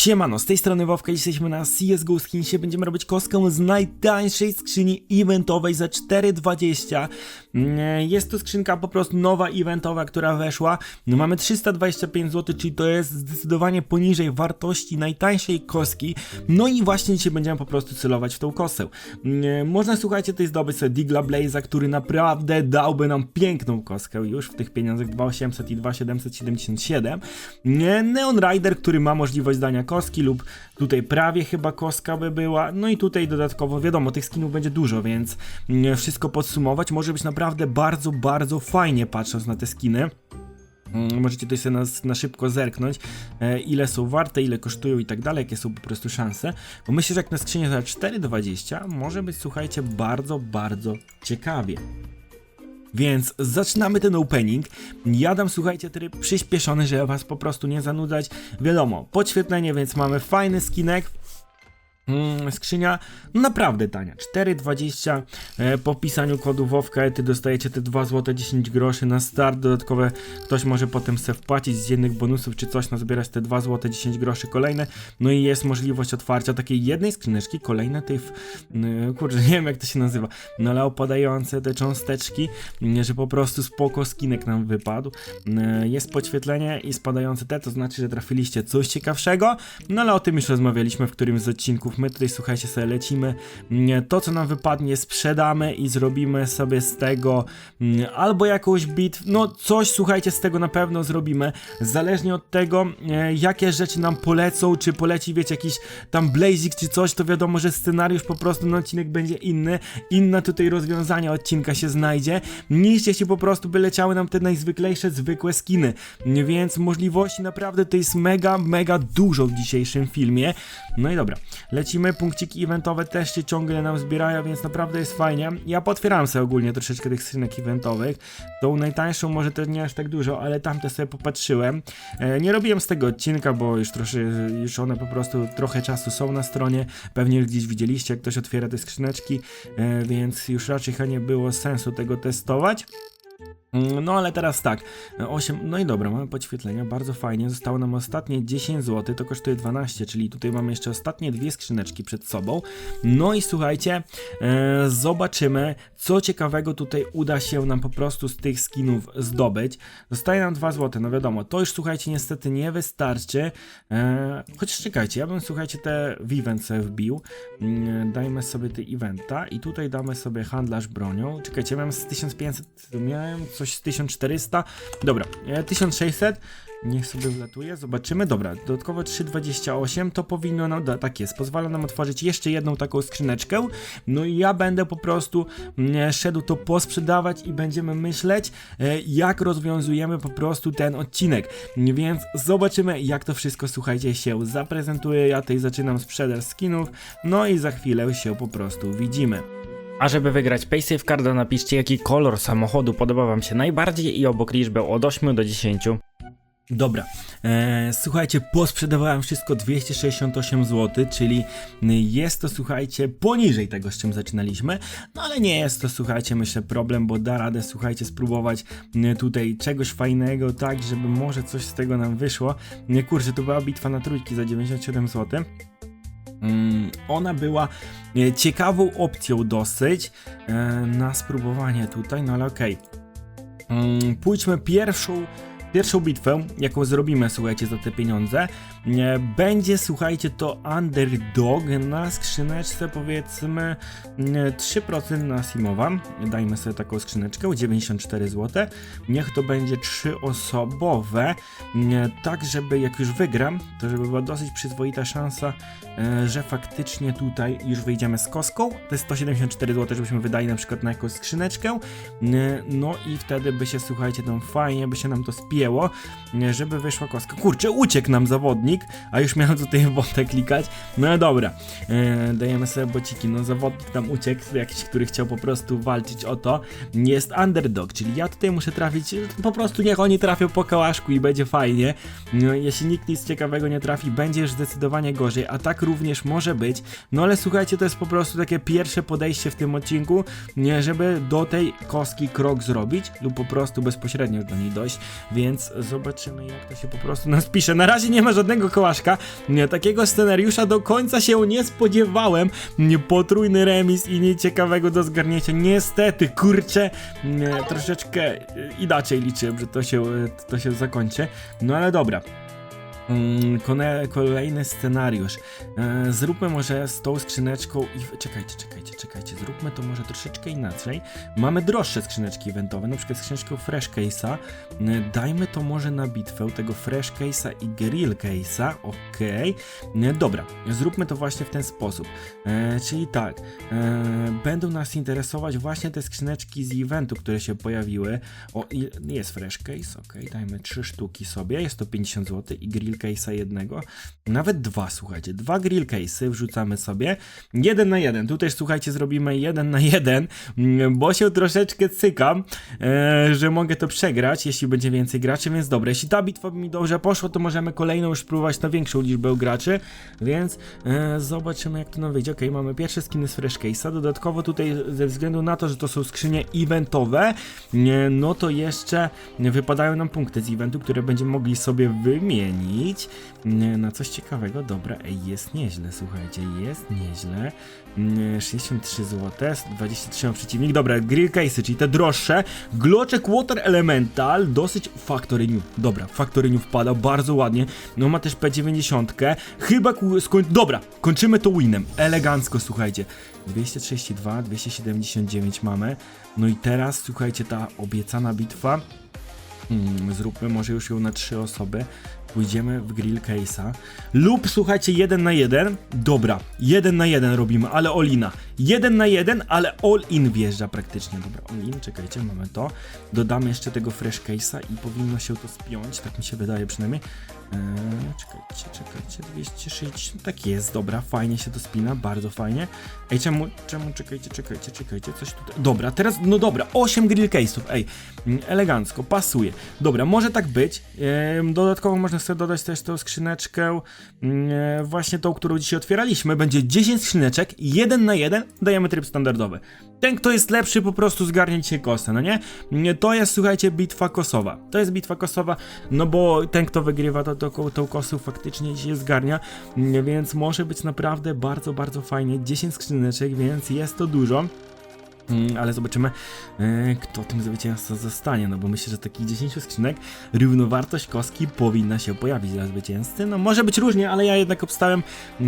Siemano, z tej strony dzisiaj jesteśmy na CSGO Skinsie, będziemy robić kostkę z najtańszej skrzyni eventowej za 4,20 Mm, Jest to skrzynka po prostu nowa eventowa, która weszła, no mamy 325 zł, czyli to jest zdecydowanie poniżej wartości najtańszej kostki, no i właśnie dzisiaj będziemy po prostu celować w tą kosę. Mm, Można słuchajcie tutaj zdobyć sobie Digla Blaze'a, który naprawdę dałby nam piękną kostkę już w tych pieniądzach 2800 i 2777. Nie, Neon Rider, który ma możliwość dania kostki lub tutaj prawie chyba kostka by była. No i tutaj dodatkowo wiadomo, tych skinów będzie dużo, więc mm, wszystko podsumować może być naprawdę bardzo, bardzo fajnie patrząc na te skiny. Mm, Możecie tutaj sobie na, na szybko zerknąć, e, ile są warte, ile kosztują i tak dalej, jakie są po prostu szanse. Bo myślę, że jak na skrzynię za 4,20 może być, słuchajcie, bardzo, bardzo ciekawie. Więc zaczynamy ten opening. Ja dam, słuchajcie, tryb przyspieszony, żeby was po prostu nie zanudzać. Wiadomo, podświetlenie, więc mamy fajny skinek. Mm, skrzynia no naprawdę tania, 4,20 e, po pisaniu kodu WOWKA dostajecie te 2 zł 10 groszy na start, dodatkowe. Ktoś może potem se wpłacić z jednych bonusów czy coś, no zbierać te 2 zł 10 groszy kolejne, no i jest możliwość otwarcia takiej jednej skrzyneczki, kolejne tej, kurczę nie wiem jak to się nazywa, no ale opadające te cząsteczki, n- że po prostu spoko skinek nam wypadł, N- jest podświetlenie i spadające te, to znaczy, że trafiliście coś ciekawszego, no ale o tym już rozmawialiśmy w którymś z odcinków. My tutaj, słuchajcie, sobie lecimy. Mm, To, co nam wypadnie, sprzedamy i zrobimy sobie z tego mm, albo jakąś bitw. No, coś, słuchajcie, z tego na pewno zrobimy. Zależnie od tego, e, jakie rzeczy nam polecą, czy poleci, wiecie, jakiś tam blazik czy coś, to wiadomo, że scenariusz po prostu na odcinek będzie inny. Inne tutaj rozwiązania odcinka się znajdzie, niż jeśli po prostu by leciały nam te najzwyklejsze, zwykłe skiny. Więc możliwości naprawdę to jest mega, mega dużo w dzisiejszym filmie. No i dobra, lecimy, punkciki eventowe też się ciągle nam zbierają, więc naprawdę jest fajnie. Ja potwierałem sobie ogólnie troszeczkę tych skrzynek eventowych. Tą najtańszą może też nie aż tak dużo, ale tamte sobie popatrzyłem. E, nie robiłem z tego odcinka, bo już trosze, już one po prostu trochę czasu są na stronie. Pewnie już gdzieś widzieliście, jak ktoś otwiera te skrzyneczki, e, więc już raczej chyba nie było sensu tego testować. Mm, No ale teraz tak, 8, no i dobra, mamy podświetlenia, bardzo fajnie, zostało nam ostatnie 10 zł, to kosztuje 12, czyli tutaj mamy jeszcze ostatnie dwie skrzyneczki przed sobą. No i słuchajcie, e, zobaczymy, co ciekawego tutaj uda się nam po prostu z tych skinów zdobyć. Zostaje nam 2 zł, no wiadomo, to już słuchajcie niestety nie wystarczy, e, chociaż czekajcie, ja bym słuchajcie te event sobie wbił, Mm, dajmy sobie te eventa i tutaj damy sobie handlarz bronią, czekajcie, miałem z 1500, miałem coś z 1400, dobra, e, 1600, niech sobie wlatuje, zobaczymy, dobra, dodatkowo 328, to powinno nam, da, tak jest, pozwala nam otworzyć jeszcze jedną taką skrzyneczkę, no i ja będę po prostu mm, szedł to posprzedawać i będziemy myśleć, e, jak rozwiązujemy po prostu ten odcinek, więc zobaczymy, jak to wszystko, słuchajcie, się zaprezentuje, ja tutaj zaczynam sprzedaż skinów, no i za chwilę się po prostu widzimy. A żeby wygrać Paysafe Carda napiszcie jaki kolor samochodu podoba wam się najbardziej i obok liczbę od 8 do 10. Dobra, e, słuchajcie, posprzedawałem wszystko 268 zł, czyli jest to, słuchajcie, poniżej tego, z czym zaczynaliśmy, no ale nie jest to, słuchajcie, myślę, problem, bo da radę, słuchajcie, spróbować tutaj czegoś fajnego, tak, żeby może coś z tego nam wyszło. Kurczę, to była bitwa na trójki za 97 zł. Mm, Ona była e, ciekawą opcją dosyć e, na spróbowanie tutaj, no ale okej. Mm, Pójdźmy pierwszą, pierwszą bitwę, jaką zrobimy, słuchajcie, za te pieniądze. Będzie, słuchajcie, to underdog na skrzyneczce, powiedzmy e, 3% na Simowa. Dajmy sobie taką skrzyneczkę, 94 zł. Niech to będzie trzyosobowe, tak żeby jak już wygram, to żeby była dosyć przyzwoita szansa, e, że faktycznie tutaj już wyjdziemy z kostką. To jest 174 zł, żebyśmy wydali na przykład na jakąś skrzyneczkę. No i wtedy by się, słuchajcie, tam fajnie by się nam to spięło przyjęło, żeby wyszła kostka. Kurczę, uciekł nam zawodnik, a już miałem tutaj w botę klikać. No dobra, e, dajemy sobie bociki. No zawodnik nam uciekł, jakiś, który chciał po prostu walczyć o to. Jest underdog, czyli ja tutaj muszę trafić, po prostu niech oni trafią po kałaszku i będzie fajnie. No, jeśli nikt nic ciekawego nie trafi, będzie już zdecydowanie gorzej, a tak również może być. No ale słuchajcie, to jest po prostu takie pierwsze podejście w tym odcinku, żeby do tej kostki krok zrobić lub po prostu bezpośrednio do niej dojść, więc zobaczymy jak to się po prostu nas pisze. Na razie nie ma żadnego kołaszka, takiego scenariusza do końca się nie spodziewałem, potrójny remis i nic ciekawego do zgarnięcia. Niestety, kurczę, troszeczkę e, inaczej liczyłem, że to się, e, to się zakończy, no ale dobra. Mm, Kolejny scenariusz. E, zróbmy może z tą skrzyneczką i... Czekajcie, czekajcie, czekajcie. Zróbmy to może troszeczkę inaczej. Mamy droższe skrzyneczki eventowe, na przykład skrzyneczkę Fresh Case'a. E, Dajmy to może na bitwę, tego Fresh Case'a i Grill Case'a. Okej. E, Dobra, zróbmy to właśnie w ten sposób. Czyli tak, będą nas interesować właśnie te skrzyneczki z eventu, które się pojawiły. O, jest Fresh Case, okej, dajmy trzy sztuki sobie, jest to 50 zł i Grill Case'a jednego. Nawet dwa, słuchajcie, dwa Grill Case'y wrzucamy sobie. Jeden na jeden, tutaj słuchajcie, zrobimy jeden na jeden, mm, bo się troszeczkę cykam, e, że mogę to przegrać, jeśli będzie więcej graczy, więc dobra, jeśli ta bitwa mi dobrze poszła, to możemy kolejną już spróbować na większą liczbę graczy, więc e, zobaczymy jak to nam wyjdzie. Okej, mamy pierwsze skiny z Fresh Case'a, dodatkowo tutaj ze względu na to, że to są skrzynie eventowe, no to jeszcze wypadają nam punkty z eventu, które będziemy mogli sobie wymienić nie, na coś ciekawego. Dobra, ej, jest nieźle, słuchajcie, jest nieźle. Nie, 63 zł, 23 na przeciwnik. Dobra, grill case'y, czyli te droższe. Gloczek Water Elemental, dosyć Factory New. Dobra, Factory New wpada bardzo ładnie. No ma też P90. Chyba skoń... Dobra, kończymy to winem. Elegancko, słuchajcie. 232, 279 mamy. No i teraz, słuchajcie, ta obiecana bitwa. Hmm, zróbmy może już ją na trzy osoby. Pójdziemy w grill case'a. Lub słuchajcie, jeden na jeden. Dobra, jeden na jeden robimy, ale all-ina. Jeden na jeden, ale all-in wjeżdża praktycznie. Dobra, all-in, czekajcie, mamy to. Dodamy jeszcze tego fresh case'a i powinno się to spiąć, tak mi się wydaje przynajmniej. Eee, czekajcie, czekajcie, 260, tak jest, dobra, fajnie się to spina, bardzo fajnie. Ej, czemu, czemu, czekajcie, czekajcie, czekajcie, coś tutaj, dobra, teraz, no dobra, 8 grill case'ów, ej, mm, elegancko, pasuje. Dobra, może tak być, Ehm, dodatkowo można sobie dodać też tą skrzyneczkę, mm, e, właśnie tą, którą dzisiaj otwieraliśmy, będzie 10 skrzyneczek, jeden na jeden, dajemy tryb standardowy. Ten, kto jest lepszy, po prostu zgarnie dzisiaj kosę, no nie? Nie, To jest, słuchajcie, bitwa kosowa. To jest bitwa kosowa, no bo ten, kto wygrywa, to, to tą kosę faktycznie dzisiaj zgarnia, mm, więc może być naprawdę bardzo, bardzo fajnie. 10 skrzyneczek, więc jest to dużo. Mm, Ale zobaczymy, e, kto tym zwycięzcą zostanie, no bo myślę, że takich 10 skrzynek równowartość kostki powinna się pojawić dla zwycięzcy. No może być różnie, ale ja jednak obstałem,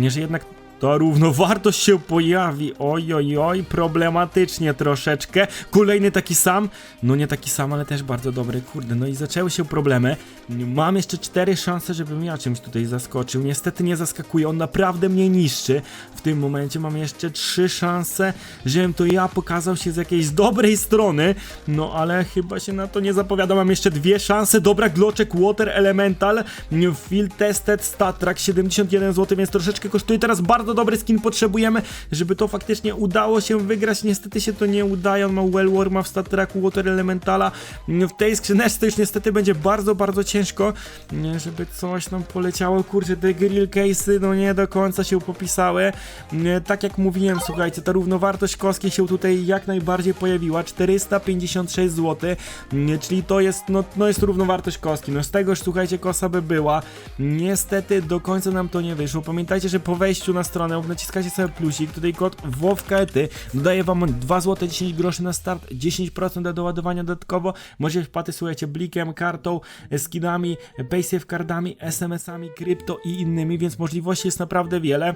że jednak ta równowartość się pojawi. Oj, oj, oj, problematycznie troszeczkę. Kolejny taki sam, no nie taki sam, ale też bardzo dobry, kurde, no i zaczęły się problemy. Mam jeszcze cztery szanse, żebym ja czymś tutaj zaskoczył. Niestety nie zaskakuje, on naprawdę mnie niszczy. W tym momencie mam jeszcze trzy szanse, żebym to ja pokazał się z jakiejś dobrej strony. No ale chyba się na to nie zapowiada. Mam jeszcze dwie szanse. Dobra, Gloczek Water Elemental, Field Tested Statrak 71 zł, więc troszeczkę kosztuje. Teraz bardzo dobry skin potrzebujemy, żeby to faktycznie udało się wygrać. Niestety się to nie udaje. On ma Wellworma w Statraku Water Elementala. W tej skrzyneczce już niestety będzie bardzo, bardzo ciężko, żeby coś nam poleciało. Kurczę, te grill case'y no nie do końca się popisały. Tak jak mówiłem, słuchajcie, ta równowartość kostki się tutaj jak najbardziej pojawiła. 456 zł, czyli to jest, no, no jest równowartość kostki. No z tego już, słuchajcie, kosa by była. Niestety do końca nam to nie wyszło. Pamiętajcie, że po wejściu na stronę naciskacie sobie plusik, tutaj kod WOWKETY dodaje wam 2 zł 10 groszy na start, 10% do doładowania dodatkowo. Możecie wpłaty, słuchajcie, blikiem, kartą, skinami, paysafe cardami, SMS-ami, krypto i innymi, więc możliwości jest naprawdę wiele.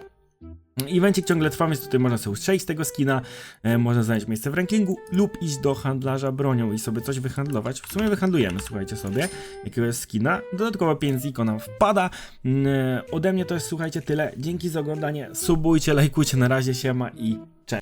Evencik ciągle trwa, więc tutaj można sobie ustrzelić z tego skina, e, można znaleźć miejsce w rankingu lub iść do handlarza bronią i sobie coś wyhandlować. W sumie wyhandlujemy, słuchajcie sobie, jakiegoś skina. Dodatkowo 5 ziko nam wpada. Mm, e, ode mnie to jest, słuchajcie, tyle. Dzięki za oglądanie, subujcie, lajkujcie, na razie siema i